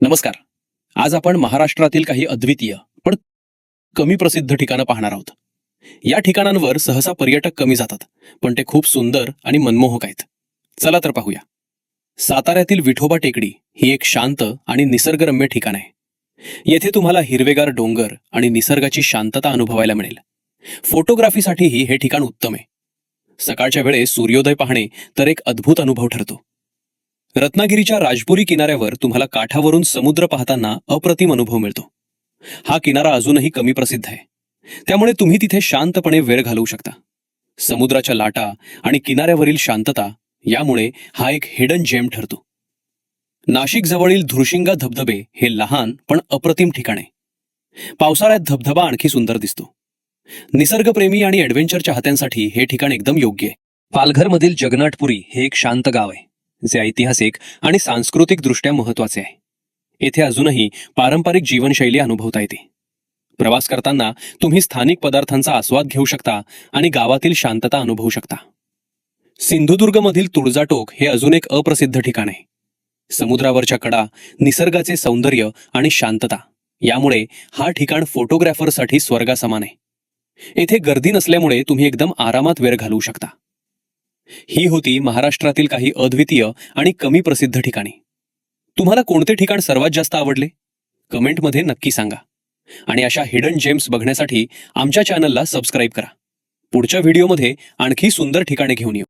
नमस्कार. आज आपण महाराष्ट्रातील काही अद्वितीय पण कमी प्रसिद्ध ठिकाणं पाहणार आहोत. या ठिकाणांवर सहसा पर्यटक कमी जातात पण ते खूप सुंदर आणि मनमोहक आहेत. चला तर पाहूया. साताऱ्यातील विठोबा टेकडी ही एक शांत आणि निसर्गरम्य ठिकाण आहे. येथे तुम्हाला हिरवेगार डोंगर आणि निसर्गाची शांतता अनुभवायला मिळेल. फोटोग्राफीसाठीही हे ठिकाण उत्तम आहे. सकाळच्या वेळेस सूर्योदय पाहणे तर एक अद्भुत अनुभव ठरतो. रत्नागिरीच्या राजपुरी किनाऱ्यावर तुम्हाला काठावरून समुद्र पाहताना अप्रतिम अनुभव मिळतो. हा किनारा अजूनही कमी प्रसिद्ध आहे. त्यामुळे तुम्ही तिथे शांतपणे वेळ घालवू शकता. समुद्राच्या लाटा आणि किनाऱ्यावरील शांतता यामुळे हा एक हिडन जेम ठरतो. नाशिक जवळील धुरशिंगा धबधबे हे लहान पण अप्रतिम ठिकाण आहे. पावसाळ्यात धबधबा आणखी सुंदर दिसतो. निसर्गप्रेमी आणि ॲडव्हेंचर चाहत्यांसाठी हे ठिकाण एकदम योग्य आहे. पालघरमधील जगन्नाथपुरी हे एक शांत गाव आहे. जे ऐतिहासिक आणि सांस्कृतिक दृष्ट्या महत्त्वाचे आहे. येथे अजूनही पारंपरिक जीवनशैली अनुभवता येते. प्रवास करताना तुम्ही स्थानिक पदार्थांचा आस्वाद घेऊ शकता आणि गावातील शांतता अनुभवू शकता. सिंधुदुर्गमधील तुळजाटोक हे अजून एक अप्रसिद्ध ठिकाण आहे. समुद्रावरच्या कडा निसर्गाचे सौंदर्य आणि शांतता यामुळे हा ठिकाण फोटोग्राफरसाठी स्वर्गासमान आहे. येथे गर्दी नसल्यामुळे तुम्ही एकदम आरामात वेळ घालवू शकता. ही होती महाराष्ट्रातील काही अद्वितीय आणि कमी प्रसिद्ध ठिकाणी. तुम्हाला कोणते ठिकाण सर्वात जास्त आवडले? कमेंटमध्ये नक्की सांगा. आणि अशा हिडन जेम्स बघण्यासाठी आमच्या चॅनलला सबस्क्राईब करा. पुढच्या व्हिडिओमध्ये आणखी सुंदर ठिकाणे घेऊन येऊ.